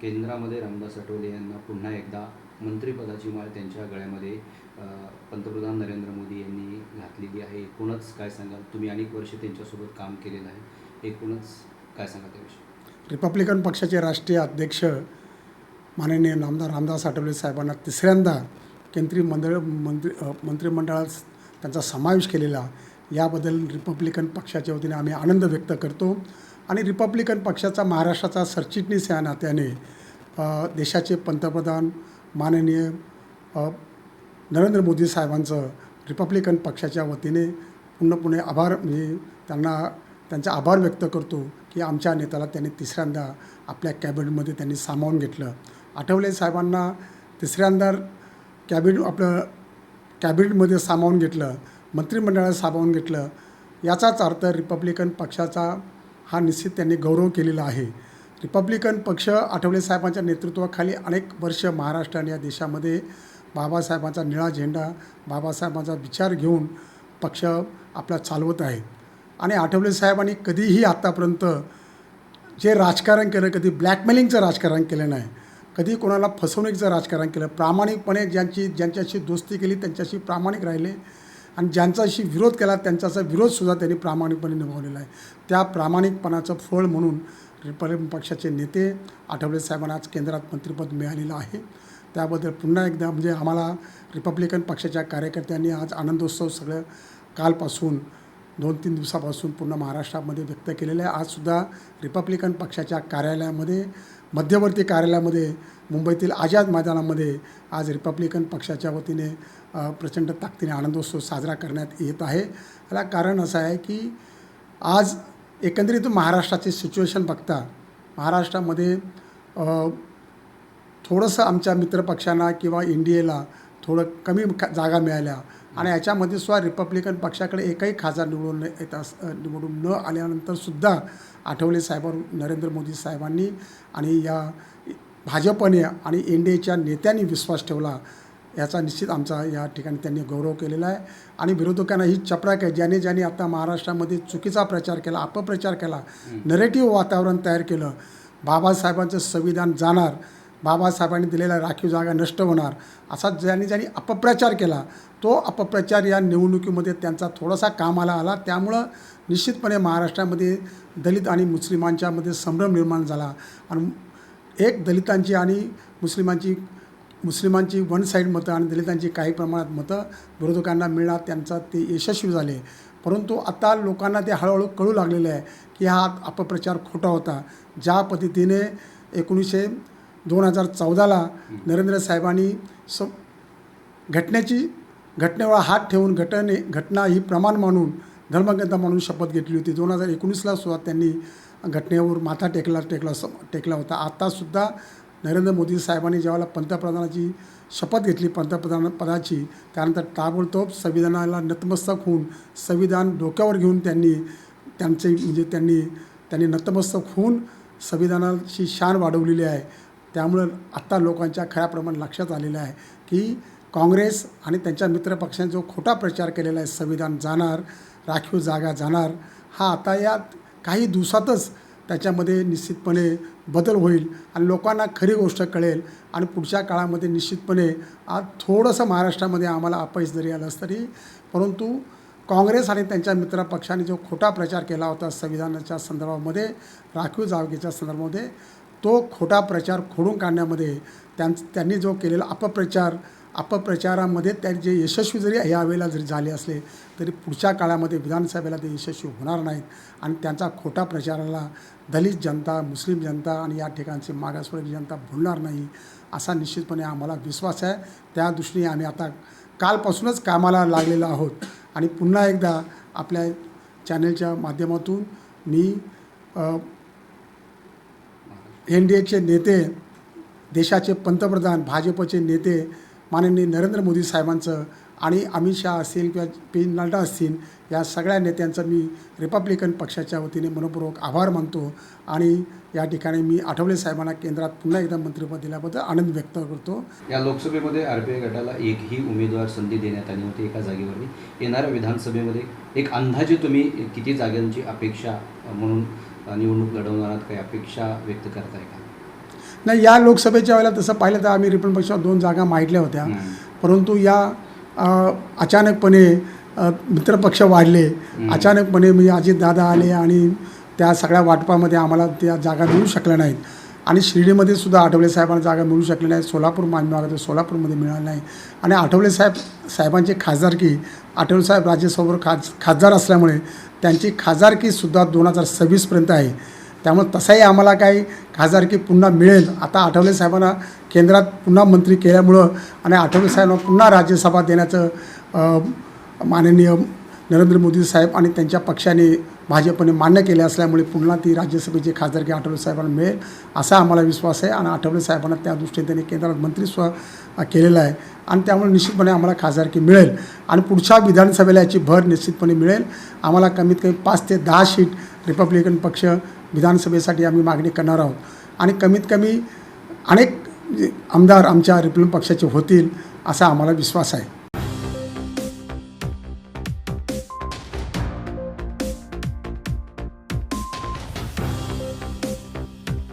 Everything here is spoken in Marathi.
केंद्रामध्ये रामदास आठवले यांना पुन्हा एकदा मंत्रिपदाची माळ त्यांच्या गळ्यामध्ये पंतप्रधान नरेंद्र मोदी यांनी घातलेली आहे. एकूणच काय सांगाल? तुम्ही अनेक वर्ष त्यांच्यासोबत काम केलेलं आहे. एकूणच काय सांगाल त्याविषयी? रिपब्लिकन पक्षाचे राष्ट्रीय अध्यक्ष माननीय नामदार रामदास आठवले साहेबांना तिसऱ्यांदा केंद्रीय मंडळ मंत्री मंत्रिमंडळात त्यांचा समावेश केलेला. याबद्दल रिपब्लिकन पक्षाच्या वतीने आम्ही आनंद व्यक्त करतो. आणि रिपब्लिकन पक्षाचा महाराष्ट्राचा सरचिटणीस या नात्याने देशाचे पंतप्रधान माननीय नरेंद्र मोदी साहेबांचं रिपब्लिकन पक्षाच्या वतीने पूर्णपणे आभार म्हणजे त्यांना त्यांचा आभार व्यक्त करतो की आमच्या नेत्याला त्यांनी तिसऱ्यांदा आपल्या कॅबिनेटमध्ये त्यांनी सामावून घेतलं. आठवले साहेबांना तिसऱ्यांदा कॅबिनेट आपलं कॅबिनेटमध्ये सामावून घेतलं मंत्रिमंडळात सामावून घेतलं. याचाच अर्थ रिपब्लिकन पक्षाचा हा निश्चित त्यांनी गौरव केलेला आहे. रिपब्लिकन पक्ष आठवले साहेबांच्या नेतृत्वाखाली अनेक वर्ष महाराष्ट्र आणि या देशामध्ये बाबासाहेबांचा निळा झेंडा बाबासाहेबांचा विचार घेऊन पक्ष आपला चालवत आहे. आणि आठवले साहेबांनी कधीही आत्तापर्यंत जे राजकारण केलं कधी ब्लॅकमेलिंगचं राजकारण केलं नाही कधी कोणाला फसवणुकीचं राजकारण केलं प्रामाणिकपणे ज्यांची ज्यांच्याशी दोस्ती केली त्यांच्याशी प्रामाणिक राहिले आणि ज्यांच्याशी विरोध केला त्यांच्याचा विरोधसुद्धा त्यांनी प्रामाणिकपणे निभावलेला आहे. त्या प्रामाणिकपणाचं फळ म्हणून रिपब्लिकन पक्षाचे नेते आठवले साहेबांना आज केंद्रात मंत्रिपद मिळालेलं आहे. त्याबद्दल पुन्हा एकदा म्हणजे आम्हाला रिपब्लिकन पक्षाच्या कार्यकर्त्यांनी आज आनंदोत्सव सगळं कालपासून दोन तीन दिवसापासून पूर्ण महाराष्ट्रामध्ये व्यक्त केलेलं आहे. आजसुद्धा रिपब्लिकन पक्षाच्या कार्यालयामध्ये मध्यवर्ती कार्यालयामध्ये मुंबईतील आझाद मैदानामध्ये आज रिपब्लिकन पक्षाच्या वतीने प्रचंड ताकदीने आनंदोत्सव साजरा करण्यात येत आहे. याला कारण असं आहे की आज एकंदरीत महाराष्ट्राची सिच्युएशन बघता महाराष्ट्रामध्ये थोडंसं आमच्या मित्रपक्षांना किंवा इंडियेला थोडं कमी ख- जागा मिळाल्या आणि याच्यामध्ये सुद्धा रिपब्लिकन पक्षाकडे एकही खासदार निवडून येत अस निवडून न आल्यानंतरसुद्धा आठवले साहेबांवर नरेंद्र मोदी साहेबांनी आणि या भाजपने आणि एन डी एच्या नेत्यांनी विश्वास ठेवला याचा निश्चित आमचा या ठिकाणी त्यांनी गौरव केलेला आहे. आणि विरोधकांना ही चपराक आहे. ज्याने ज्याने आता महाराष्ट्रामध्ये चुकीचा प्रचार केला अपप्रचार केला नरेटिव्ह वातावरण तयार केलं बाबासाहेबांचं संविधान जाणार बाबासाहेबांनी दिलेला राखीव जागा नष्ट होणार असा ज्यांनी ज्यांनी अपप्रचार केला तो अपप्रचार या निवडणुकीमध्ये त्यांचा थोडासा कामाला आला. त्यामुळं निश्चितपणे महाराष्ट्रामध्ये दलित आणि मुस्लिमांच्यामध्ये संभ्रम निर्माण झाला. आणि एक दलितांची आणि मुस्लिमांची मुस्लिमांची वन साईड मतं आणि दलितांची काही प्रमाणात मतं विरोधकांना मिळणार त्यांचा ते यशस्वी झाले. परंतु आता लोकांना ते हळूहळू कळू लागलेलं आहे की हा अपप्रचार खोटा होता. ज्या पद्धतीने एकोणीसशे दोन हजार चौदाला नरेंद्र साहेबांनी स घटनेची घटनेवर हात ठेवून घटने घटना ही प्रमाण मानून धर्मग्रंथ म्हणून शपथ घेतली होती. दोन हजार एकोणीसला सुद्धा त्यांनी घटनेवर माथा टेकला टेकला स टेकला होता. आत्तासुद्धा नरेंद्र मोदी साहेबांनी ज्यावेळेला पंतप्रधानाची शपथ घेतली पंतप्रधान पदाची त्यानंतर ताबडतोब संविधानाला नतमस्तक होऊन संविधान डोक्यावर घेऊन त्यांनी त्यांचे म्हणजे त्यांनी त्यांनी नतमस्तक होऊन संविधानाची शान वाढवलेली आहे. त्यामुळं आत्ता लोकांच्या खऱ्या प्रमाण लक्षात आलेलं आहे की काँग्रेस आणि त्यांच्या मित्रपक्षांनी जो खोटा प्रचार केलेला आहे संविधान जाणार राखीव जागा जाणार हा आता या काही दिवसातच त्याच्यामध्ये निश्चितपणे बदल होईल आणि लोकांना खरी गोष्ट कळेल आणि पुढच्या काळामध्ये निश्चितपणे आज थोडंसं महाराष्ट्रामध्ये आम्हाला अपयश जरी आलं तरी परंतु काँग्रेस आणि त्यांच्या मित्रपक्षाने जो खोटा प्रचार केला होता संविधानाच्या संदर्भामध्ये राखीव जागेच्या संदर्भामध्ये तो खोटा प्रचार खोडून काढण्यामध्ये त्यां त्यांनी जो केलेला अपप्रचार अपप्रचारामध्ये त्या जे यशस्वी जरी ह्यावेळेला जरी झाले असले तरी पुढच्या काळामध्ये विधानसभेला ते यशस्वी होणार नाहीत. आणि त्यांचा खोटा प्रचाराला दलित जनता मुस्लिम जनता आणि या ठिकाणची मागासवर्गीय जनता भुलणार नाही असा निश्चितपणे आम्हाला विश्वास आहे. त्या दृष्टीने आम्ही आता कालपासूनच कामाला लागलेलो आहोत. आणि पुन्हा एकदा आपल्या चॅनलच्या माध्यमातून मी एन डी एचे नेते देशाचे पंतप्रधान भाजपचे नेते माननीय नरेंद्र मोदी साहेबांचं आणि अमित शहा असतील किंवा पी नड्डा असतील या सगळ्या नेत्यांचं मी रिपब्लिकन पक्षाच्या वतीने मनपूर्वक आभार मानतो आणि या ठिकाणी मी आठवले साहेबांना केंद्रात पुन्हा एकदा मंत्रिपद दिल्याबद्दल आनंद व्यक्त करतो. या लोकसभेमध्ये आर पी आय गटाला एकही उमेदवार संधी देण्यात आली होती एका जागेवरती. येणाऱ्या विधानसभेमध्ये एक अंदाजे तुम्ही किती जागांची अपेक्षा म्हणून निवडणूक लढवणार काही अपेक्षा व्यक्त करताय का? नाही या लोकसभेच्या वेळेला तसं पाहिलं तर आम्ही रिपब्लिकन पक्षात दोन जागा मागितल्या होत्या. परंतु या अचानकपणे मित्रपक्ष वाढले. अचानकपणे म्हणजे अजितदादा आले आणि त्या सगळ्या वाटपामध्ये आम्हाला त्या जागा मिळू शकल्या नाहीत. आणि शिर्डीमध्ये सुद्धा आठवले साहेबांना जागा मिळू शकली नाही. सोलापूर मागणी सोलापूरमध्ये मिळालं नाही. आणि आठवले साहेब साहेबांची खासदारकी आठवले साहेब राज्यसभेवर खास खासदार असल्यामुळे त्यांची खासदारकीसुद्धा दोन हजार सव्वीसपर्यंत आहे. त्यामुळे तसाही आम्हाला काही खासदारकी पुन्हा मिळेल. आता आठवले साहेबांना केंद्रात पुन्हा मंत्री केल्यामुळं आणि आठवले साहेबांना पुन्हा राज्यसभा देण्याचं माननीय नरेंद्र मोदी साहेब आणि त्यांच्या पक्षाने भाजपने मान्य केले असल्यामुळे पुन्हा ती राज्यसभेची खासदारकी आठवले साहेबांना मिळेल असा आम्हाला विश्वास आहे आणि आठवले साहेबांना त्या दृष्टीने त्यांनी केंद्रात मंत्री स्व केलेलं आहे. आणि त्यामुळे निश्चितपणे आम्हाला खासदारकी मिळेल. आणि पुढच्या विधानसभेला याची भर निश्चितपणे मिळेल. आम्हाला कमीत कमी पाच ते दहा सीट रिपब्लिकन पक्ष विधानसभेसाठी आम्ही मागणी करणार आहोत. आणि कमीत कमी अनेक जे आमदार आमच्या रिपब्लिकन पक्षाचे होतील असा आम्हाला विश्वास आहे.